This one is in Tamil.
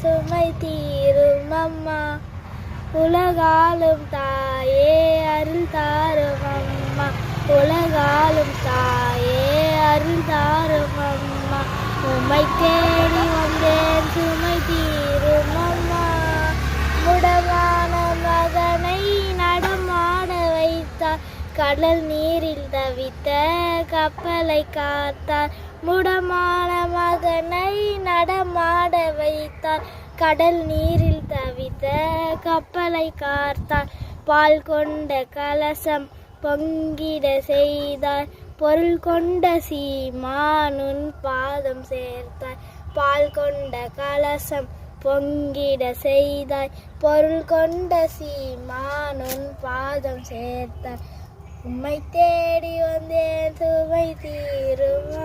சுமை தீரும் அம்மா. உலகாலும் தாயே அருள் தாரும் அம்மா. உலகாலும் தாயே அருள் தாரும் அம்மா. உம்மை தேடி வந்தேன் சுமை தீரும் அம்மா. முடமான மகனை நடமாட வைத்தார். கடல் நீரில் தவித்த கப்பலை காத்தார். முடமான மகனை நடமா பார்த்தார். கடல் நீரில் தவித்த கப்பலை கார்த்தார் பால் கொண்ட கலசம் பொங்கிட செய்தார். பொருள் கொண்ட சீமானுன் பாதம் சேர்த்தார். பால் கொண்ட கலசம் பொங்கிட செய்தாய் பொருள் கொண்ட சீமானுன் பாதம் சேர்த்தார். உம்மை தேடி வந்தேன் சுமை தீரும்?